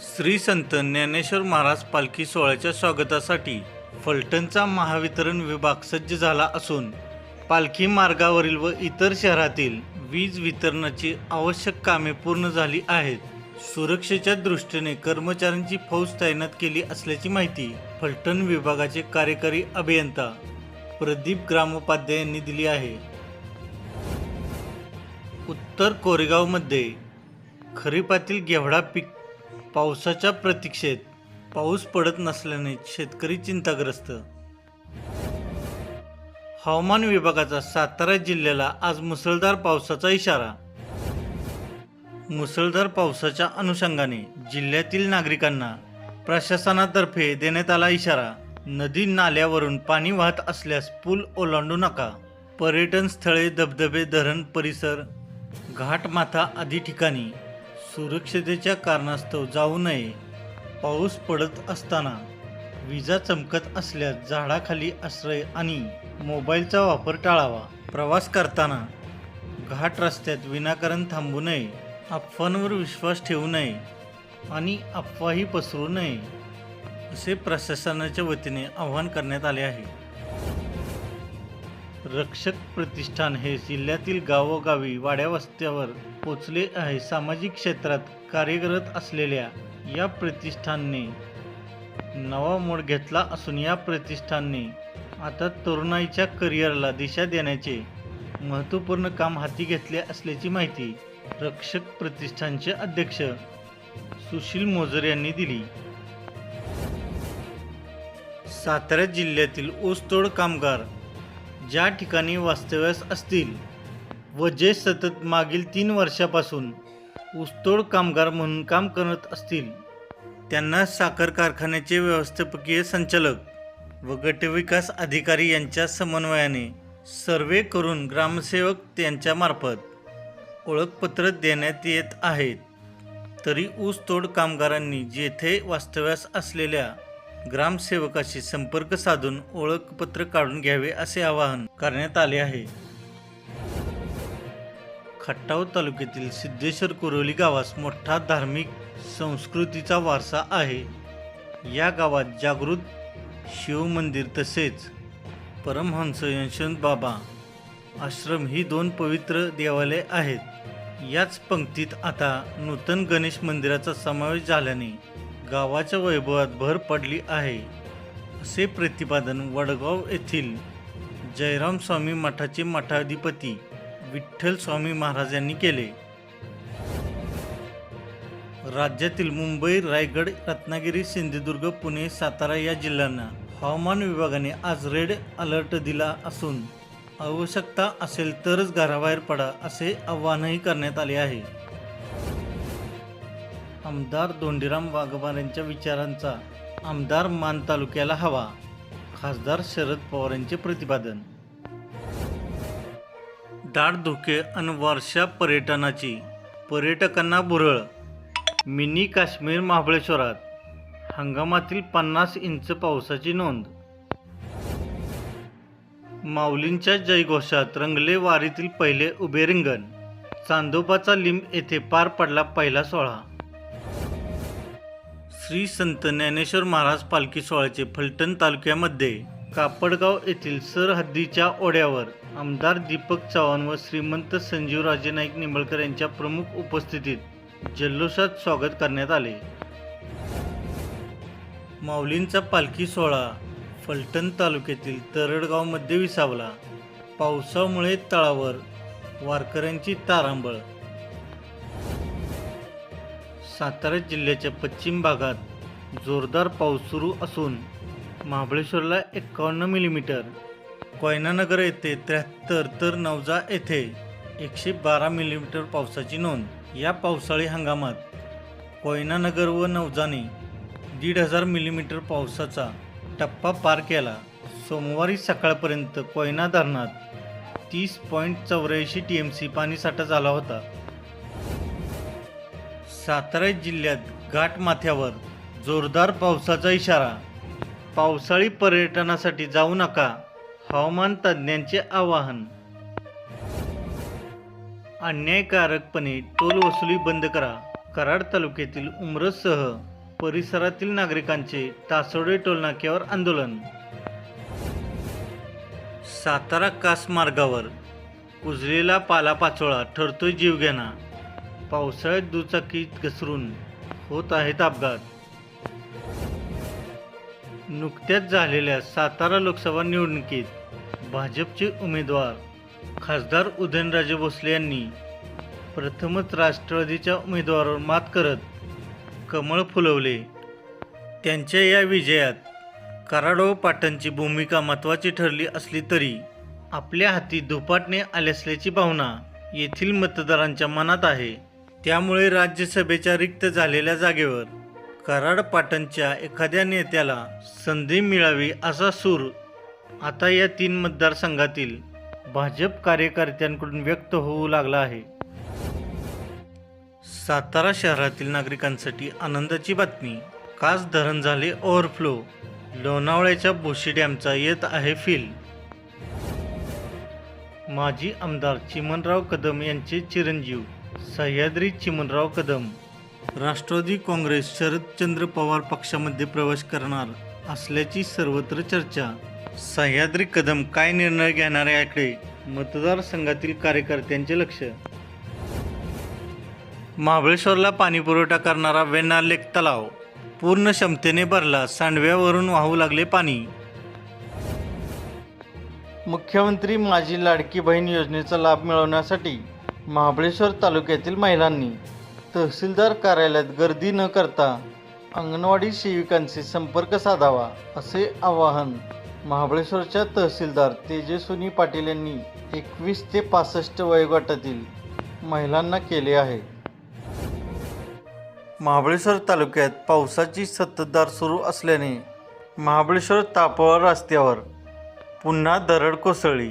श्री संत ज्ञानेश्वर महाराज पालखी सोहळ्याच्या स्वागतासाठी फलटणचा महावितरण विभाग सज्ज झाला असून पालखी मार्गावरील व इतर शहरातील वीज वितरणाची आवश्यक कामे पूर्ण झाली आहेत. सुरक्षेच्या दृष्टीने कर्मचाऱ्यांची फौज तैनात केली असल्याची माहिती फलटण विभागाचे कार्यकारी अभियंता प्रदीप ग्रामोपाध्याय यांनी दिली आहे. उत्तर कोरेगावमध्ये खरीपातील घेवडा पीक पावसाच्या प्रतीक्षेत पाऊस पडत नसल्याने शेतकरी चिंताग्रस्त. हवामान विभागाचा सातारा जिल्ह्याला आज मुसळधार पावसाचा इशारा. मुसळधार पावसाच्या अनुषंगाने जिल्ह्यातील नागरिकांना प्रशासनातर्फे देण्यात आला इशारा. नदी नाल्यावरून पाणी वाहत असल्यास पूल ओलांडू नका. पर्यटन स्थळे धबधबे धरण परिसर घाटमाथा आदी ठिकाणी सुरक्षतेच्या कारणास्तव जाऊ नये. पाऊस पडत असताना विजा चमकत असल्यास झाडाखाली आश्रय आणि मोबाईलचा वापर टाळावा. प्रवास करताना घाट रस्त्यात विनाकारण थांबू नये. अफवांवर विश्वास ठेवू नये आणि अफवाही पसरू नये असे प्रशासनाच्या वतीने आवाहन करण्यात आले आहे. रक्षक प्रतिष्ठान हे जिल्ह्यातील गावोगावी वाड्यावस्त्यावर पोचले आहे. सामाजिक क्षेत्रात कार्यरत असलेल्या या प्रतिष्ठानने नवा मोड घेतला असून या प्रतिष्ठानने आता तरुणाईच्या करिअरला दिशा देण्याचे महत्त्वपूर्ण काम हाती घेतले असल्याची माहिती रक्षक प्रतिष्ठानचे अध्यक्ष सुशील मोजर यांनी दिली. सातारा जिल्ह्यातील ऊसतोड कामगार ज्या ठिकाणी वास्तव्यास असतील व जे सतत मागील तीन वर्षापासून ऊसतोड कामगार म्हणून काम करत असतील त्यांना साखर कारखान्याचे व्यवस्थापकीय संचालक व गटविकास अधिकारी यांच्या समन्वयाने सर्वे करून ग्रामसेवक त्यांच्यामार्फत ओळखपत्र देण्यात येत आहेत. तरी ऊसतोड कामगारांनी जेथे वास्तव्यास असलेल्या ग्रामसेवकाशी संपर्क साधून ओळखपत्र काढून घ्यावे असे आवाहन करण्यात आले आहे. खट्टाव तालुक्यातील सिद्धेश्वर कुरोली गावास मोठा धार्मिक संस्कृतीचा वारसा आहे. या गावात जागृत शिवमंदिर तसेच परमहंस यशवंत बाबा आश्रम ही दोन पवित्र देवालय आहेत. याच पंक्तीत आता नूतन गणेश मंदिराचा समावेश झाल्याने गावाच्या वैभवात भर पडली आहे असे प्रतिपादन वडगाव येथील जयराम स्वामी मठाचे मठाधिपती विठ्ठल स्वामी महाराज यांनी केले. राज्यातील मुंबई रायगड रत्नागिरी सिंधुदुर्ग पुणे सातारा या जिल्ह्यांना हवामान विभागाने आज रेड अलर्ट दिला असून आवश्यकता असेल तरच घराबाहेर पडा असे आवाहनही करण्यात आले आहे. आमदार धोंडीराम वाघमार यांच्या विचारांचा आमदार मान तालुक्याला हवा. खासदार शरद पवार यांचे प्रतिपादन. दाट धुके अन वर्षा पर्यटनाची. पर्यटकांना भुरळ. मिनी काश्मीर महाबळेश्वरात. हंगामातील पन्नास इंच पावसाची नोंद. माऊलींच्या जयघोषात रंगले वारीतील पहिले उभे रिंगण. चांदोबाचा लिंब येथे पार पडला पहिला सोहळा. श्री संत ज्ञानेश्वर महाराज पालखी सोहळ्याचे फलटण तालुक्यामध्ये कापडगाव येथील सरहद्दीच्या ओढ्यावर आमदार दीपक चव्हाण व श्रीमंत संजीवराजे नाईक निंबळकर यांच्या प्रमुख उपस्थितीत जल्लोषात स्वागत करण्यात आले. माऊलींचा पालखी सोहळा फलटण तालुक्यातील तरडगावमध्ये विसावला. पावसामुळे तळावर वारकऱ्यांची तारांबळ सातारा जिल्ह्याच्या पश्चिम भागात जोरदार पाऊस सुरू असून महाबळेश्वरला एकावन्न मिलीमीटर कोयनानगर येथे त्र्याहत्तर तर नवजा येथे एकशे बारा मिलीमीटर पावसाची नोंद. या पावसाळी हंगामात कोयनानगर व नवजाने दीड हजार मिलीमीटर पावसाचा टप्पा पार केला. सोमवारी सकाळपर्यंत कोयना धरणात तीस पॉईंट चौऱ्याऐंशी टी एम सी पाणीसाठा झाला होता. सातारा जिल्ह्यात घाटमाथ्यावर जोरदार पावसाचा इशारा. पावसाळी पर्यटनासाठी जाऊ नका हवामान तज्ज्ञांचे आवाहन. अन्यायकारकपणे टोल वसुली बंद करा कराड तालुक्यातील उमरससह परिसरातील नागरिकांचे तासोडे टोलनाक्यावर आंदोलन. सातारा कास मार्गावर कुजलेला पालापाचोळा ठरतोय जीवघेणा. पावसाळ्यात दुचाकीत घसरून होत आहेत अपघात. नुकत्याच झालेल्या सातारा लोकसभा निवडणुकीत भाजपचे उमेदवार खासदार उदयनराजे भोसले यांनी प्रथमच राष्ट्रवादीच्या उमेदवारावर मात करत कमळ फुलवले. त्यांच्या या विजयात कराडो पाटणची भूमिका महत्त्वाची ठरली असली तरी आपल्या हाती दुपाटणे आले असल्याची भावना येथील मतदारांच्या मनात आहे. त्यामुळे राज्यसभेच्या रिक्त झालेल्या जागेवर कराड पाटणच्या एखाद्या नेत्याला संधी मिळावी असा सूर आता या तीन मतदारसंघातील भाजप कार्यकर्त्यांकडून व्यक्त होऊ लागला आहे. सातारा शहरातील नागरिकांसाठी आनंदाची बातमी. कास धरण झाले ओव्हरफ्लो. लोणावळ्याच्या बोशी डॅमचा येत आहे फील. माजी आमदार चिमनराव कदम यांचे चिरंजीव. सह्याद्री चिमनराव कदम. राष्ट्रवादी काँग्रेस शरदचंद्र पवार पक्षामध्ये प्रवेश करणार असल्याची सर्वत्र चर्चा. सह्याद्री कदम काय निर्णय घेणार याकडे मतदारसंघातील कार्यकर्त्यांचे लक्ष. महाबळेश्वरला पाणीपुरवठा करणारा वेण्णा लेक तलाव पूर्ण क्षमतेने भरला सांडव्यावरून वाहू लागले पाणी. मुख्यमंत्री माझी लाडकी बहीण योजनेचा लाभ मिळवण्यासाठी महाबळेश्वर तालुक्यातील महिलांनी तहसीलदार कार्यालयात गर्दी न करता अंगणवाडी सेविकांशी संपर्क साधावा असे आवाहन महाबळेश्वरच्या तहसीलदार तेजस्विनी पाटील यांनी एकवीस ते पासष्ट वयोगटातील महिलांना केले आहे. महाबळेश्वर तालुक्यात पावसाची सततधार सुरू असल्याने महाबळेश्वर तापवर रस्त्यावर पुन्हा दरड कोसळली.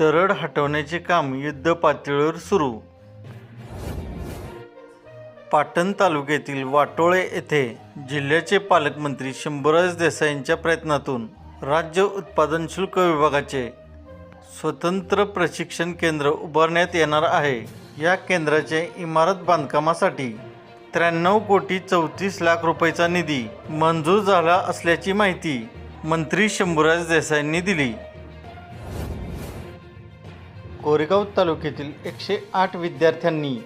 तरड हटवण्याचे काम युद्ध पातळीवर सुरू. पाटण तालुक्यातील वाटोळे येथे जिल्ह्याचे पालकमंत्री शंभूराज देसाई यांच्या प्रयत्नातून राज्य उत्पादन शुल्क विभागाचे स्वतंत्र प्रशिक्षण केंद्र उभारण्यात येणार आहे. या केंद्राचे इमारत बांधकामासाठी त्र्याण्णव कोटी चौतीस लाख रुपयाचा निधी मंजूर झाला असल्याची माहिती मंत्री शंभूराज देसाईंनी दिली. कोरेगाव तालुक्यातील एकशे आठ विद्यार्थ्यांनी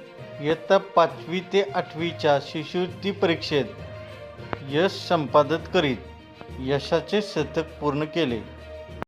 इयत्ता पाचवी ते आठवीच्या शिष्यवृत्ती परीक्षेत यश संपादित करीत यशाचे शतक पूर्ण केले.